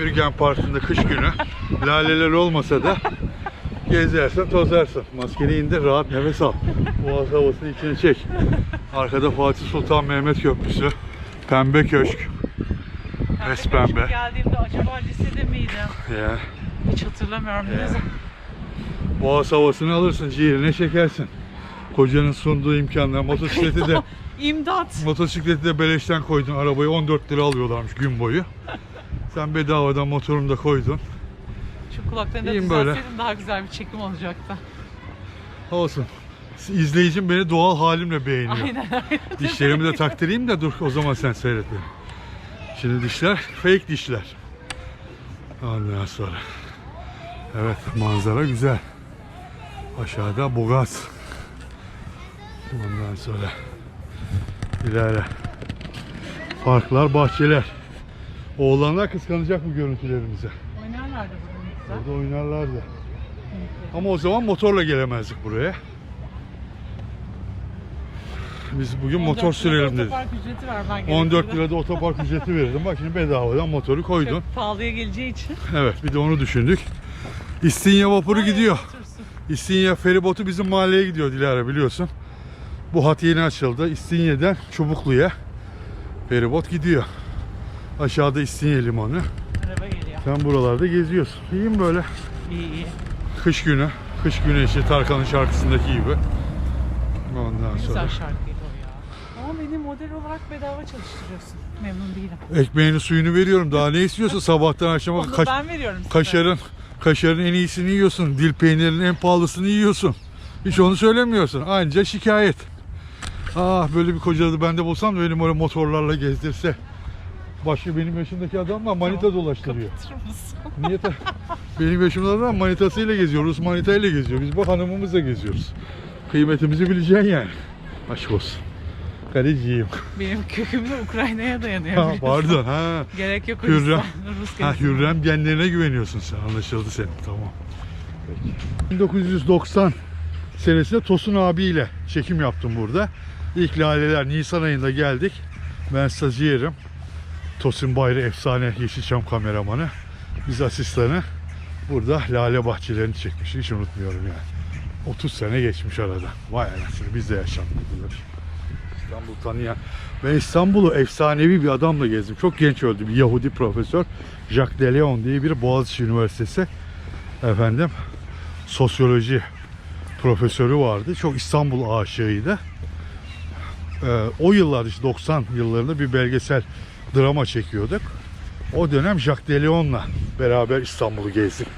Emirgan Parkı'nda kış günü laleler olmasa da gezersin tozarsın. Maskeni indir rahat nefes al. Boğaz havasını içine çek. Arkada Fatih Sultan Mehmet Köprüsü. Pembe Köşk. Pes pembe. geldiğimde acaba lisede miydim? Ya. Hiç hatırlamıyorum. Ya. Boğaz havasını alırsın ciğerine çekersin. Kocanın sunduğu imkanlar. Motosikleti de İmdat. motosikleti de beleşten koydun. Arabayı 14 lira alıyorlarmış gün boyu. Sen bedavadan motorunu da koydun. Şu kulaklarını İyiyim da düzeltseydim daha güzel bir çekim olacaktı. Olsun. İzleyicim beni doğal halimle beğeniyor. Aynen. Dişlerimi de taktırayım da dur o zaman sen seyret beni. Şimdi dişler fake dişler. Ondan sonra. Evet manzara güzel. Aşağıda Bogaz. Ondan sonra ilerle. Parklar, bahçeler. Oğlanlar kıskanacak bu görüntülerimize. Oynarlardı güzel. Orada oynarlardı. Ama o zaman motorla gelemezdik buraya. Biz bugün 14 motor sürelim dedik. Otopark ücreti ver ben 14 gerekirse. lirada otopark ücreti verirdim. Bak şimdi bedavadan motoru koydun. Çok pahalıya geleceği için. Evet bir de onu düşündük. İstinye vapuru gidiyor. İstinye feribotu bizim mahalleye gidiyor Dilara biliyorsun. Bu hat yeni açıldı. İstinye'den Çubuklu'ya feribot gidiyor. Aşağıda İstinye limanı. Araba geliyor. Sen buralarda geziyorsun. İyiyim böyle. İyi iyi. Kış günü. Kış güneşi Tarkan'ın şarkısındaki gibi. Ondan Ne sonra güzel şarkıydı o ya. Ama beni model olarak bedava çalıştırıyorsun. Memnun değilim. ekmeğini suyunu veriyorum. Daha ne istiyorsun sabahtan akşama Onu ben veriyorum size. kaşarın kaşarın en iyisini yiyorsun. Dil peynirinin en pahalısını yiyorsun. Hiç onu söylemiyorsun. Anca şikayet. Ah böyle bir koca da ben de bulsam da benim öyle motorlarla gezdirse. Başka benim yaşındaki adamla manita dolaştırıyor. Kapatır mısın? Niye ta- Benim yaşımda adam manitasıyla geziyor. Rus manitayla geziyor. Biz bu hanımımızla geziyoruz. Kıymetimizi bileceksin yani. Aşk olsun. Kaleciyim. Benim köküm de Ukrayna'ya dayanıyor. Ha, biliyorsun. pardon. Ha. Gerek yok Hürrem. Rus Ha. Hürrem genlerine güveniyorsun sen. Anlaşıldı senin. Tamam. Peki. 1990 senesinde Tosun abiyle çekim yaptım burada. İlk laleler Nisan ayında geldik. Ben stajyerim. Tosun Bayra efsane Yeşilçam kameramanı. Biz asistanı. Burada lale bahçelerini çekmiş. Hiç unutmuyorum yani. 30 sene geçmiş arada. Vay anasını biz de yaşandık bunları. İstanbul tanıyan. Ben İstanbul'u efsanevi bir adamla gezdim. Çok genç öldü bir Yahudi profesör. Jacques de Leon diye bir Boğaziçi Üniversitesi efendim sosyoloji profesörü vardı. Çok İstanbul aşığıydı. Ee, o yıllar işte 90 yıllarında bir belgesel drama çekiyorduk. O dönem Jacques de Leon'la beraber İstanbul'u gezdik.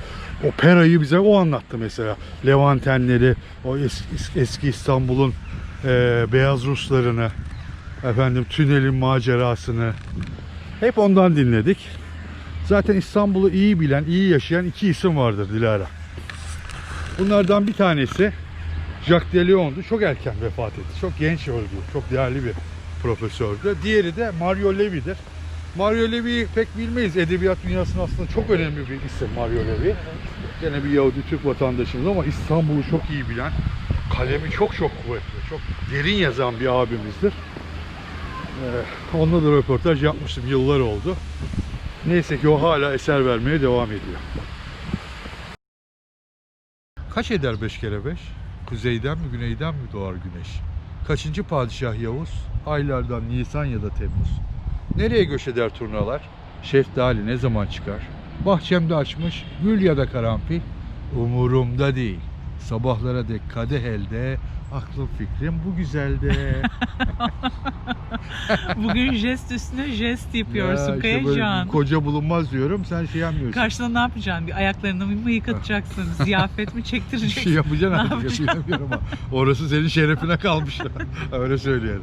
Operayı bize o anlattı mesela. Levantenleri, o eski, eski İstanbul'un e, beyaz Ruslarını, efendim tünelin macerasını hep ondan dinledik. Zaten İstanbul'u iyi bilen, iyi yaşayan iki isim vardır Dilara. Bunlardan bir tanesi Jacques de Leon'du. Çok erken vefat etti. Çok genç öldü. Çok değerli bir profesördü. Diğeri de Mario Levy'dir. Mario Levy'yi pek bilmeyiz. Edebiyat dünyasının aslında çok önemli bir isim Mario Levy. Gene bir Yahudi Türk vatandaşımız ama İstanbul'u çok iyi bilen, kalemi çok çok kuvvetli, çok derin yazan bir abimizdir. Ee, onunla da röportaj yapmıştım. Yıllar oldu. Neyse ki o hala eser vermeye devam ediyor. Kaç eder 5 kere 5? Kuzeyden mi güneyden mi doğar güneş? Kaçıncı padişah Yavuz? Aylardan Nisan ya da Temmuz. Nereye göç eder turnalar? Şeftali ne zaman çıkar? Bahçemde açmış gül ya da karanfil. Umurumda değil. Sabahlara dek kadeh elde, aklım fikrim bu güzelde. Bugün jest üstüne jest Ya yapıyorsun işte böyle Kayacan. koca bulunmaz diyorum, sen şey yapmıyorsun. Karşına ne yapacaksın? Bir ayaklarını mı yıkatacaksın? Ziyafet mi çektireceksin? şey yapacaksın Ne artık yapacaksın? yapamıyorum ama orası senin şerefine kalmış. Öyle söyleyelim.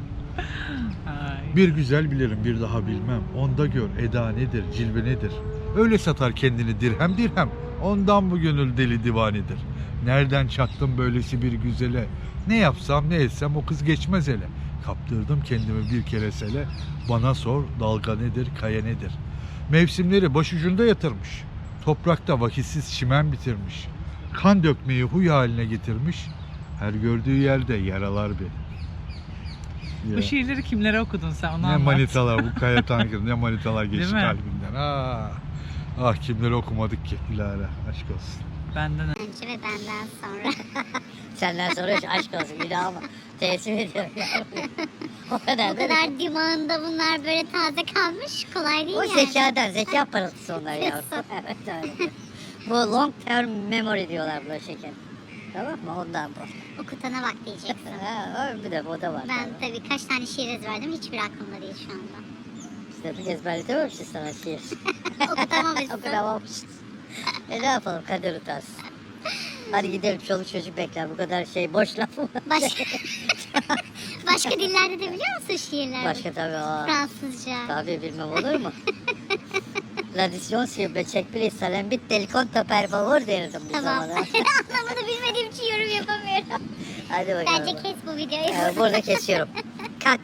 Ay. Bir güzel bilirim bir daha bilmem. Onda gör eda nedir, cilve nedir. Öyle satar kendini dirhem dirhem. Ondan bu gönül deli divanedir. Nereden çattım böylesi bir güzele. Ne yapsam ne etsem o kız geçmez hele. Kaptırdım kendimi bir keresele. Bana sor dalga nedir, kaya nedir. Mevsimleri başucunda yatırmış. Toprakta vakitsiz çimen bitirmiş. Kan dökmeyi huy haline getirmiş. Her gördüğü yerde yaralar beni. Bu Ya. şiirleri kimlere okudun sen onu Ne anlat. manitalar bu Kaya Tankır ne manitalar geçti kalbimden. Ah, ah kimleri okumadık ki Dilara aşk olsun. Benden Önce ve benden sonra. Senden sonra hiç aşk olsun bir daha ama teslim ediyorum ya. o kadar o kadar dimağında bunlar böyle taze kalmış. Kolay değil O yani. zekadan, zeka parıltısı onlar ya. evet öyle. Bu long term memory diyorlar buna şeker. Tamam mı? Ondan bu. Okutana bak diyeceksin. Ha, bir de o da var. ben tabii. tabii kaç tane şiir ezberledim hiçbir aklımda değil şu anda. İşte bir ezberletememişiz sana şiir. Okutamamışsın. Okutamamışız. E ne yapalım kader utansın. Hadi gidelim çoluk çocuk bekler bu kadar şey boş laf mı? Başka, başka dillerde de biliyor musun şiirler? Başka tabii o. Fransızca. Tabii bilmem olur mu? Tradisyon siempre çek bir salem bit del conto per favor derdim bir Tamam. zamana. Anlamını bilmediğim için yorum yapamıyorum. Hadi bakalım. Bence kes bu videoyu. Ee, burada kesiyorum. Cut.